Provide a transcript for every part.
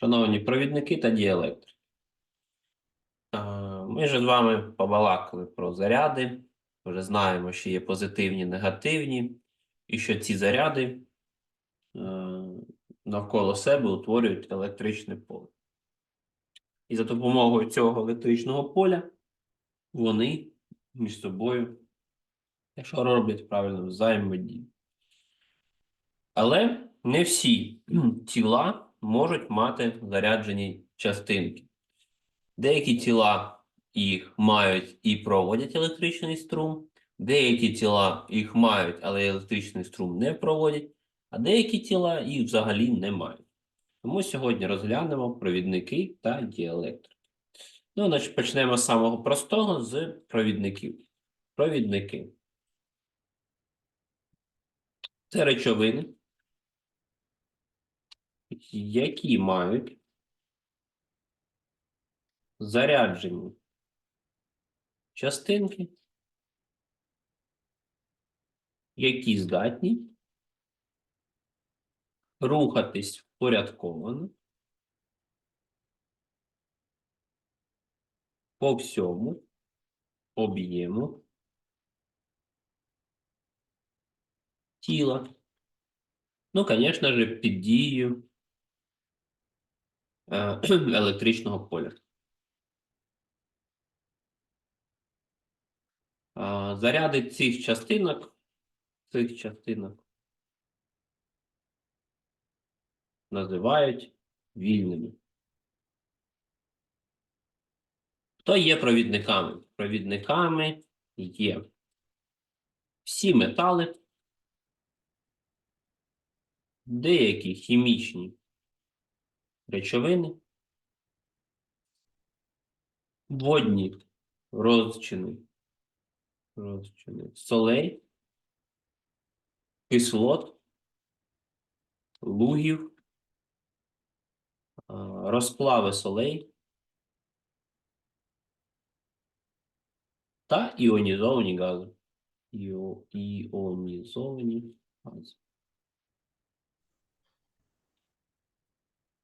Шановні провідники та діелектрики. Е, Ми вже з вами побалакали про заряди. Вже знаємо, що є позитивні, негативні, і що ці заряди е, навколо себе утворюють електричне поле. І за допомогою цього електричного поля вони між собою, якщо роблять правильно, взаємодію. Але не всі тіла можуть мати заряджені частинки. Деякі тіла їх мають і проводять електричний струм, деякі тіла їх мають, але електричний струм не проводять, а деякі тіла їх взагалі не мають. Тому сьогодні розглянемо провідники та діелектрики. Ну, значить, почнемо з самого простого з провідників. Провідники. Це речовини, які мають заряджені частинки, які здатні рухатись впорядковано по всьому об'єму тіла. Ну, звісно ж, під дією електричного поля. Заряди цих частинок, цих частинок називають вільними. Хто є провідниками? Провідниками є всі метали, деякі хімічні речовини, водні розчини, розчини солей, кислот, лугів, розплави солей та іонізовані гази. Іо, іонізовані гази.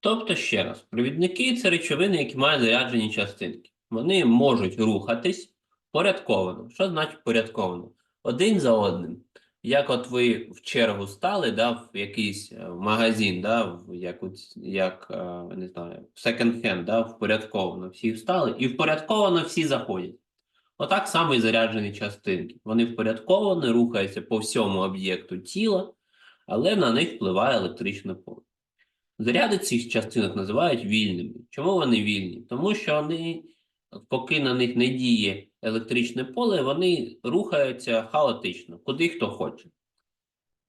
Тобто, ще раз, провідники це речовини, які мають заряджені частинки. Вони можуть рухатись порядковано. Що значить порядковано? Один за одним. Як от ви в чергу стали, да, в якийсь е, магазин, да, в як, як е, не знаю, в секонд-хенд, да, впорядковано всі встали, і впорядковано всі заходять. Отак само і заряджені частинки. Вони впорядковано рухаються по всьому об'єкту тіла, але на них впливає електричне поле. Заряди цих частинок називають вільними. Чому вони вільні? Тому що вони, поки на них не діє електричне поле, вони рухаються хаотично, куди хто хоче.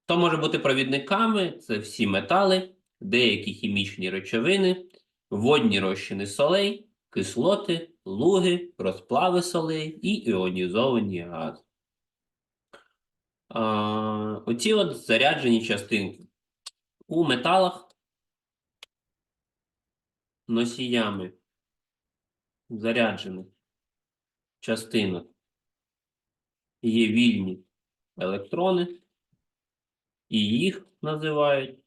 Хто може бути провідниками? Це всі метали, деякі хімічні речовини, водні розчини солей, кислоти, луги, розплави солей і іонізовані гази. Оці от заряджені частинки. У металах носіями заряджених частинок є вільні електрони, і їх називають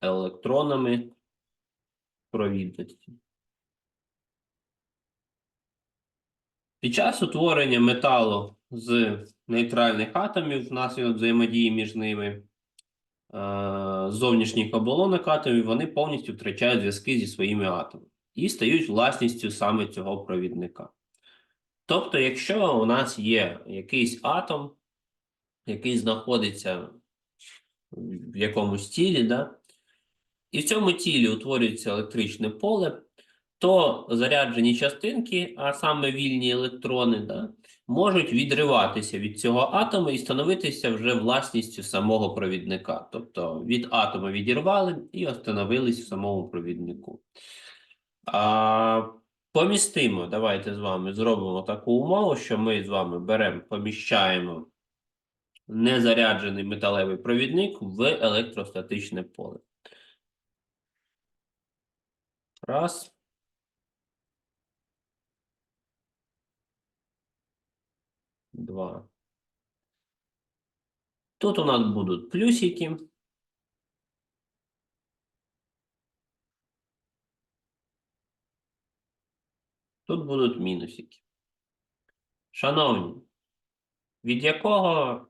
електронами провідності. Під час утворення металу з нейтральних атомів внаслідок взаємодії між ними зовнішніх оболонок атомів, вони повністю втрачають зв'язки зі своїми атомами і стають власністю саме цього провідника. Тобто, якщо у нас є якийсь атом, який знаходиться в якомусь тілі, да, і в цьому тілі утворюється електричне поле, то заряджені частинки, а саме вільні електрони, да, можуть відриватися від цього атома і становитися вже власністю самого провідника. Тобто від атома відірвали і остановились в самому провіднику. А, помістимо, давайте з вами зробимо таку умову, що ми з вами беремо, поміщаємо незаряджений металевий провідник в електростатичне поле. Раз. 2. Тут у нас будут плюсики. Тут будуть мінусики. Шановні, від якого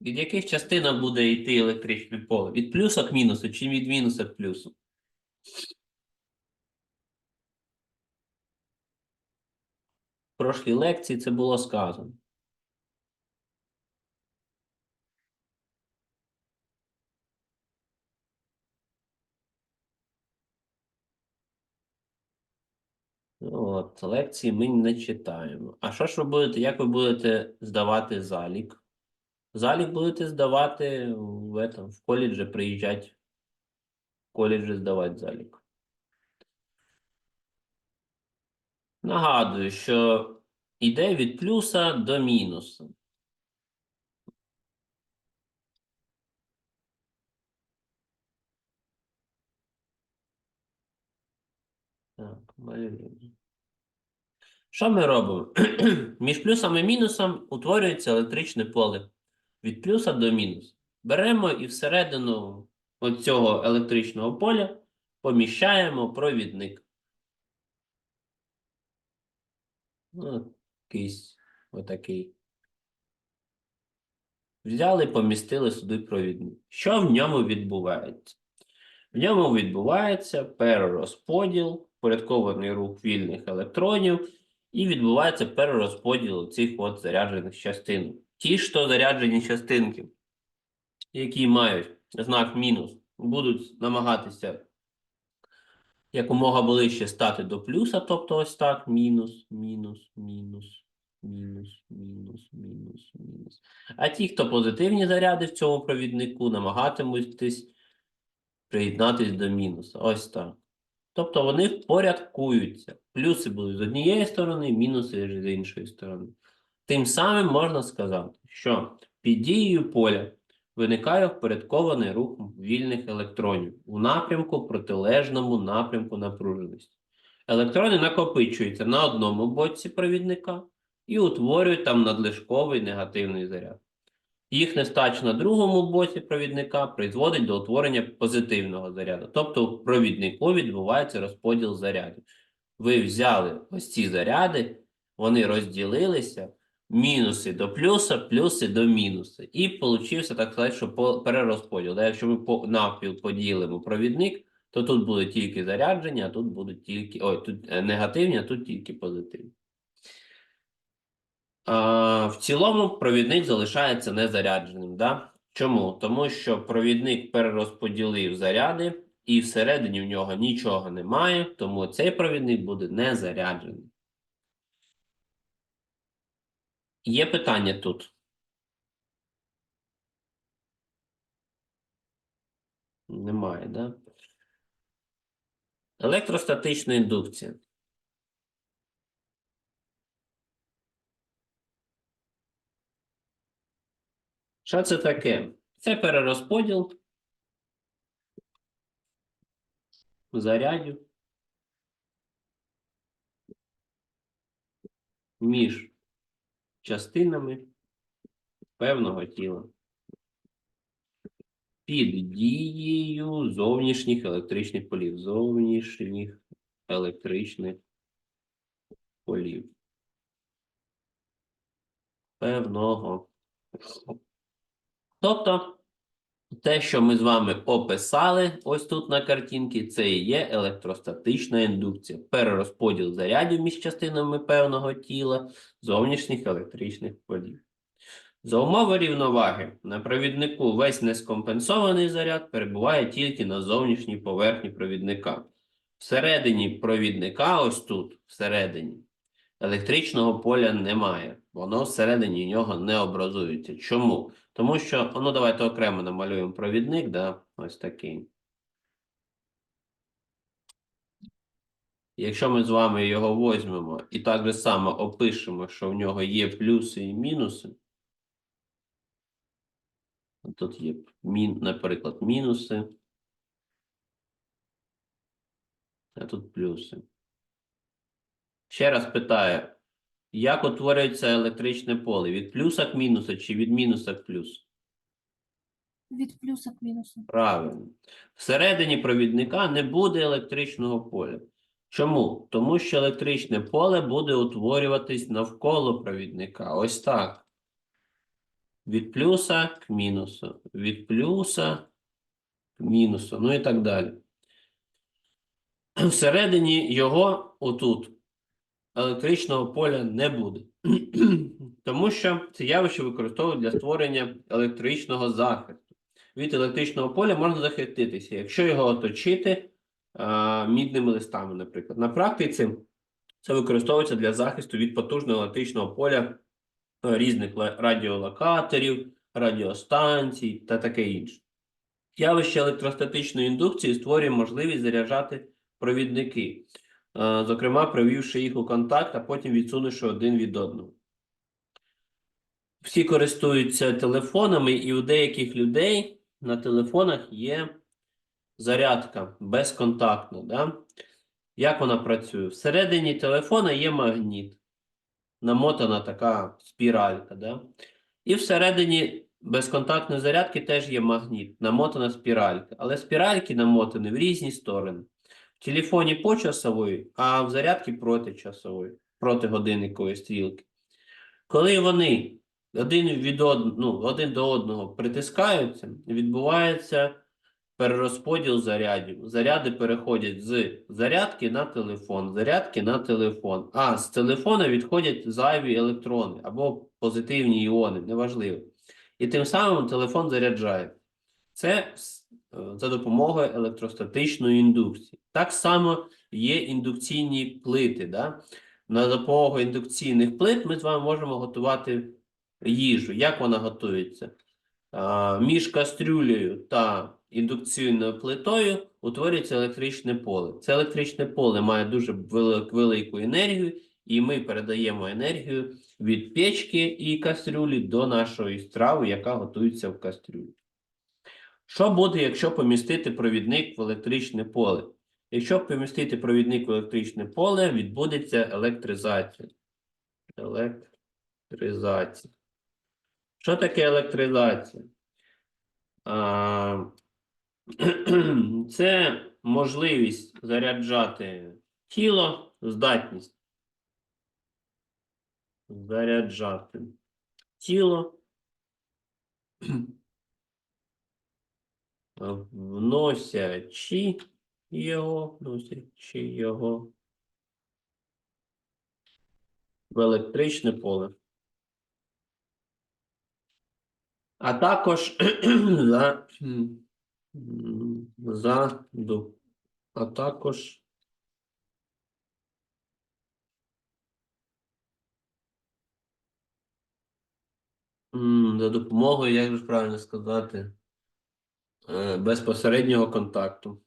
від яких частина буде йти електричне поле? Від плюса к мінусу чи від мінуса к плюсу? Прошлій лекції це було сказано. От, лекції ми не читаємо. А що ж ви будете, як ви будете здавати залік? Залік будете здавати в, в коледжі, приїжджати в коледжі здавати залік. Нагадую, що йде від плюса до мінуса. Так. Що ми робимо? Між плюсом і мінусом утворюється електричне поле від плюса до мінуса. Беремо і всередину цього електричного поля поміщаємо провідник. Ну, якийсь отакий. Взяли, помістили сюди провідник. Що в ньому відбувається? В ньому відбувається перерозподіл, порядкований рух вільних електронів, і відбувається перерозподіл цих от заряджених частинок. Ті, що заряджені частинки, які мають знак мінус, будуть намагатися якомога ближче стати до плюса, тобто ось так, мінус, мінус, мінус, мінус, мінус, мінус, мінус. А ті, хто позитивні заряди в цьому провіднику, намагатимутись приєднатись до мінуса. Ось так. Тобто вони впорядкуються. Плюси будуть з однієї сторони, мінуси з іншої сторони. Тим самим можна сказати, що під дією поля виникає впорядкований рух вільних електронів у напрямку протилежному напрямку напруженості. Електрони накопичуються на одному боці провідника і утворюють там надлишковий негативний заряд. Їх нестача на другому боці провідника призводить до утворення позитивного заряду. Тобто в провіднику відбувається розподіл зарядів. Ви взяли ось ці заряди, вони розділилися, мінуси до плюса, плюси до мінуса. І получився, так сказати, що по- перерозподіл. Да, Якщо ми по навпіл поділимо провідник, то тут будуть тільки заряджені, а тут будуть тільки. Ой, тут е, негативні, а тут тільки позитивні. А, в цілому провідник залишається незарядженим. Да? Чому? Тому що провідник перерозподілив заряди, і всередині в нього нічого немає, тому цей провідник буде незаряджений. Є питання тут? Немає, да? Електростатична індукція. Що це таке? Це перерозподіл зарядів між частинами певного тіла під дією зовнішніх електричних полів. Зовнішніх електричних полів. Певного. Тобто, те, що ми з вами описали ось тут на картинці, це і є електростатична індукція. Перерозподіл зарядів між частинами певного тіла зовнішніх електричних полів. За умови рівноваги на провіднику весь нескомпенсований заряд перебуває тільки на зовнішній поверхні провідника. Всередині провідника, ось тут, всередині, електричного поля немає. Воно всередині нього не образується. Чому? Тому що, ну давайте окремо намалюємо провідник, да, ось такий. Якщо ми з вами його візьмемо і так же само опишемо, що в нього є плюси і мінуси. Тут є, наприклад, мінуси. А тут плюси. Ще раз питаю, як утворюється електричне поле? Від плюса к мінусу чи від мінуса к плюсу? Від плюса к мінусу. Правильно. Всередині провідника не буде електричного поля. Чому? Тому що електричне поле буде утворюватись навколо провідника. Ось так. Від плюса к мінусу. Від плюса к мінусу. Ну і так далі. Всередині його отут електричного поля не буде. Тому що це явище використовують для створення електричного захисту від електричного поля можна захиститися, якщо його оточити а, мідними листами, наприклад. На практиці це використовується для захисту від потужного електричного поля е, різних радіолокаторів, радіостанцій та таке інше. Явище електростатичної індукції створює можливість заряджати провідники, е, зокрема, привівши їх у контакт, а потім відсунувши один від одного всі користуються телефонами, і у деяких людей на телефонах є зарядка безконтактна. Да? Як вона працює? Всередині телефона є магніт, намотана така спіралька. Да? І всередині безконтактної зарядки теж є магніт, намотана спіралька. Але спіральки намотані в різні сторони. Телефоні по часової, а в зарядці проти часової, проти годинникової стрілки. Коли вони один від од... ну, один до одного притискаються, відбувається перерозподіл зарядів. Заряди переходять з зарядки на телефон, зарядки на телефон. А з телефона відходять зайві електрони або позитивні іони, неважливо. І тим самим телефон заряджає. Це за допомогою електростатичної індукції. Так само є індукційні плити. Да? На допомогу індукційних плит ми з вами можемо готувати їжу. Як вона готується? Між кастрюлею та індукційною плитою утворюється електричне поле. Це електричне поле має дуже велику енергію, і ми передаємо енергію від печки і кастрюлі до нашої страви, яка готується в кастрюлі. Що буде, якщо помістити провідник в електричне поле? Якщо помістити провідник в електричне поле, відбудеться електризація. Електризація. Що таке електризація? Це можливість заряджати тіло, здатність заряджати тіло, вносячи його, вносячи його в електричне поле. А також за, за а також за допомогою, як же правильно сказати, безпосереднього контакту.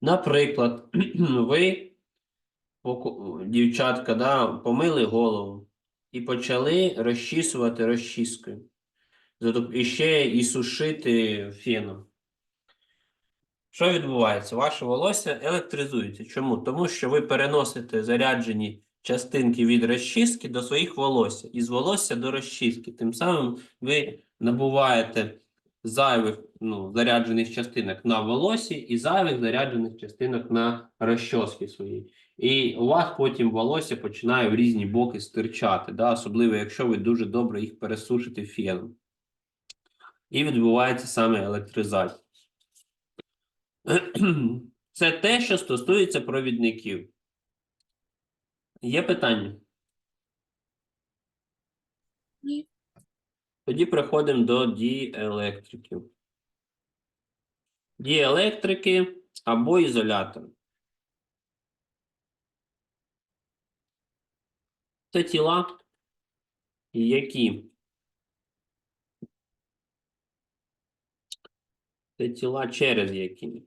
Наприклад, ви дівчатка, да, помили голову і почали розчісувати розчіскою. І ще і сушити феном. Що відбувається? Ваше волосся електризується. Чому? Тому що ви переносите заряджені частинки від розчіски до своїх волосся, із волосся до розчіски. Тим самим ви набуваєте зайвих ну, заряджених частинок на волосі і зайвих заряджених частинок на розчоски свої. І у вас потім волосся починає в різні боки стирчати, да? особливо якщо ви дуже добре їх пересушите феном. І відбувається саме електризація. Це те, що стосується провідників. Є питання? Ні. Тоді переходимо до діелектриків. Діелектрики або ізолятори. Це тіла, які це тіла, через які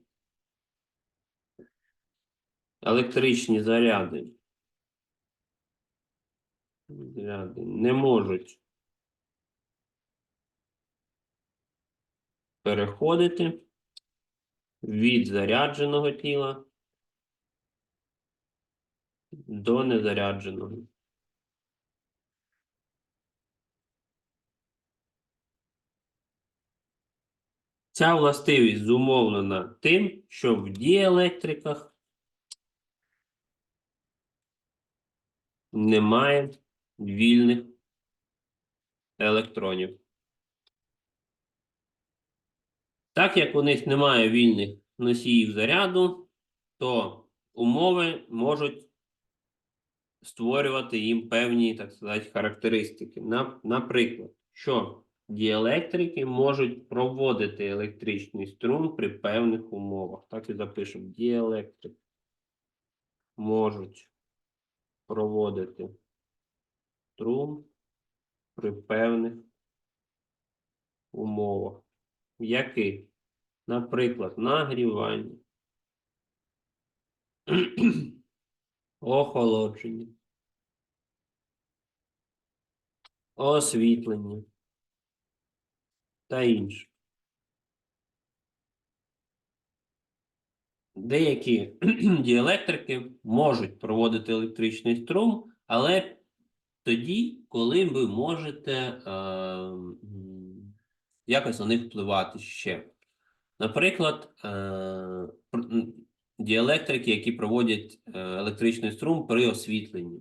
електричні заряди, Взяти. Не можуть переходити від зарядженого тіла до незарядженого. Ця властивість зумовлена тим, що в діелектриках немає вільних електронів. Так як у них немає вільних носіїв заряду, то умови можуть створювати їм певні, так сказати, характеристики. Наприклад, що діелектрики можуть проводити електричний струм при певних умовах. Так і запишемо. Діелектрики можуть проводити струм при певних умовах. Яких? Наприклад, нагрівання, охолодження, освітлення та інше. Деякі діелектрики можуть проводити електричний струм, але тоді, коли ви можете е, якось на них впливати ще. Наприклад, е, діелектрики, які проводять е, електричний струм при освітленні.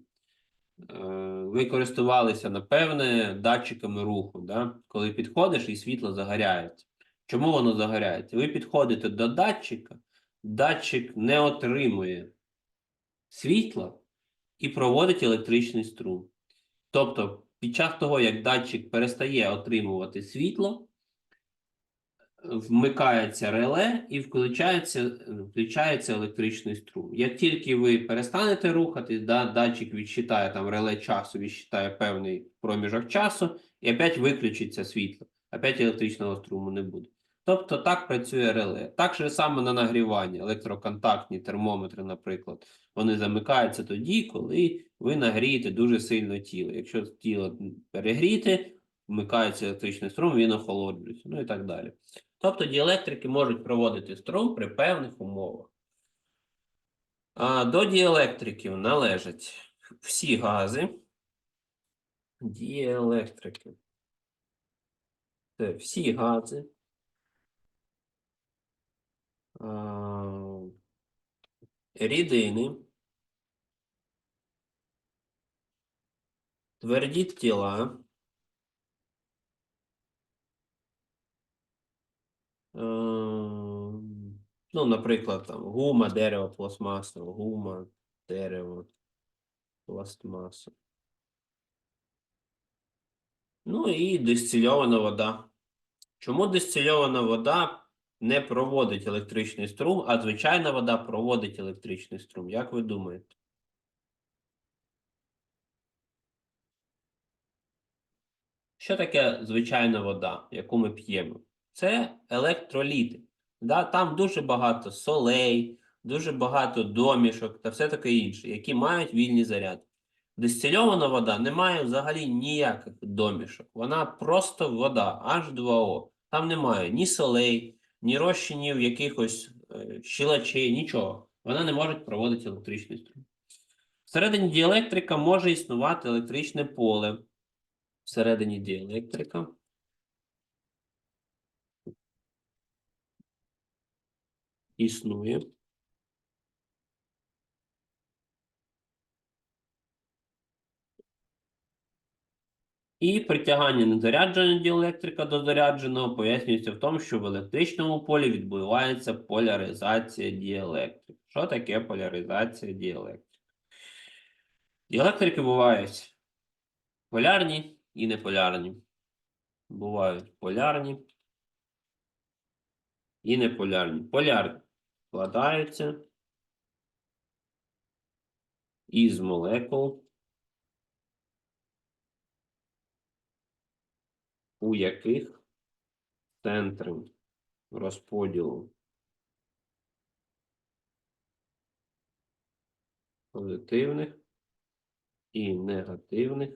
Е, Ви користувалися, напевне, датчиками руху, да? коли підходиш і світло загоряється. Чому воно загоряється? Ви підходите до датчика, датчик не отримує світла і проводить електричний струм. Тобто, під час того, як датчик перестає отримувати світло, вмикається реле і включається, включається електричний струм. Як тільки ви перестанете рухатись, да, датчик відсчитає там реле часу, відсчитає певний проміжок часу, і опять виключиться світло. Опять електричного струму не буде. Тобто так працює реле. Так же саме на нагрівання, електроконтактні термометри, наприклад, вони замикаються тоді, коли ви нагрієте дуже сильно тіло. Якщо тіло перегріти, вмикається електричний струм, він охолоджується, ну і так далі. Тобто діелектрики можуть проводити струм при певних умовах. А до діелектриків належать всі гази. Діелектрики. Це всі гази. Рідини. Тверді тіла. Ну, наприклад, там гума, дерево, пластмаса, гума, дерево, пластмаса. Ну і дистильована вода. Чому дистильована вода не проводить електричний струм, а звичайна вода проводить електричний струм? Як ви думаєте? Що таке звичайна вода, яку ми п'ємо? Це електроліти. Да? Там дуже багато солей, дуже багато домішок та все таке інше, які мають вільні заряди. Дистильована вода не має взагалі ніяких домішок. Вона просто вода, H2O. Там немає ні солей, ні розчинів якихось щілачей, щелочей, нічого. Вона не може проводити електричний струм. Всередині діелектрика може існувати електричне поле. Всередині діелектрика. Існує. І притягання незарядженого діелектрика до зарядженого пояснюється в тому, що в електричному полі відбувається поляризація діелектрики. Що таке поляризація діелектрики? Діелектрики бувають полярні і неполярні. Бувають полярні і неполярні. Полярні складаються із молекул, у яких центри розподілу позитивних і негативних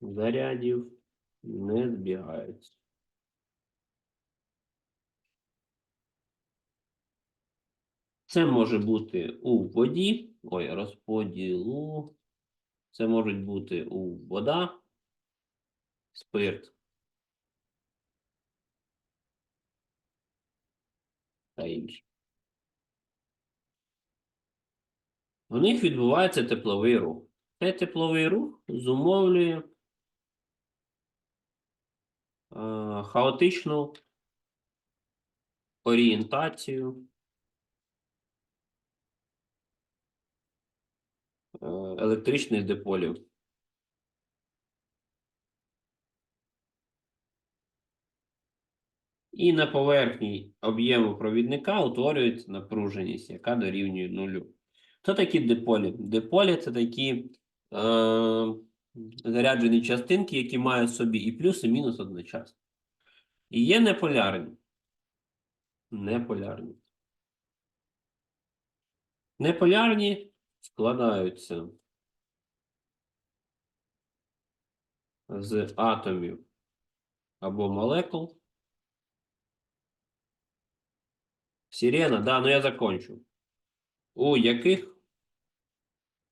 зарядів не збігаються. Це може бути у воді, ой, розподілу. Це можуть бути у вода, спирт та інші. У них відбувається тепловий рух. Цей тепловий рух зумовлює е, хаотичну орієнтацію е, електричних диполів. І на поверхні об'єму провідника утворюється напруженість, яка дорівнює нулю. Хто такі диполі? Диполі це такі е, заряджені частинки, які мають собі і плюс, і мінус одночасно. І є неполярні. Неполярні. Неполярні складаються з атомів або молекул. Сирена, да, ну я закончу. У яких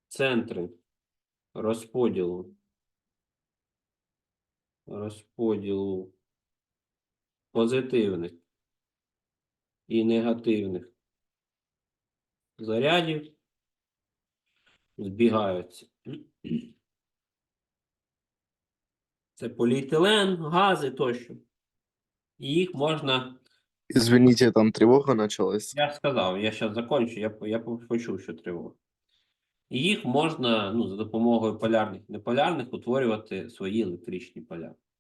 центри розподілу розподілу позитивних і негативних зарядів збігаються. Це поліетилен, гази тощо. І їх можна Извините, там тревога началась. Я сказав, я зараз закончу, я, я почув, що тривога. Їх можна ну, за допомогою полярних і неполярних утворювати свої електричні поля.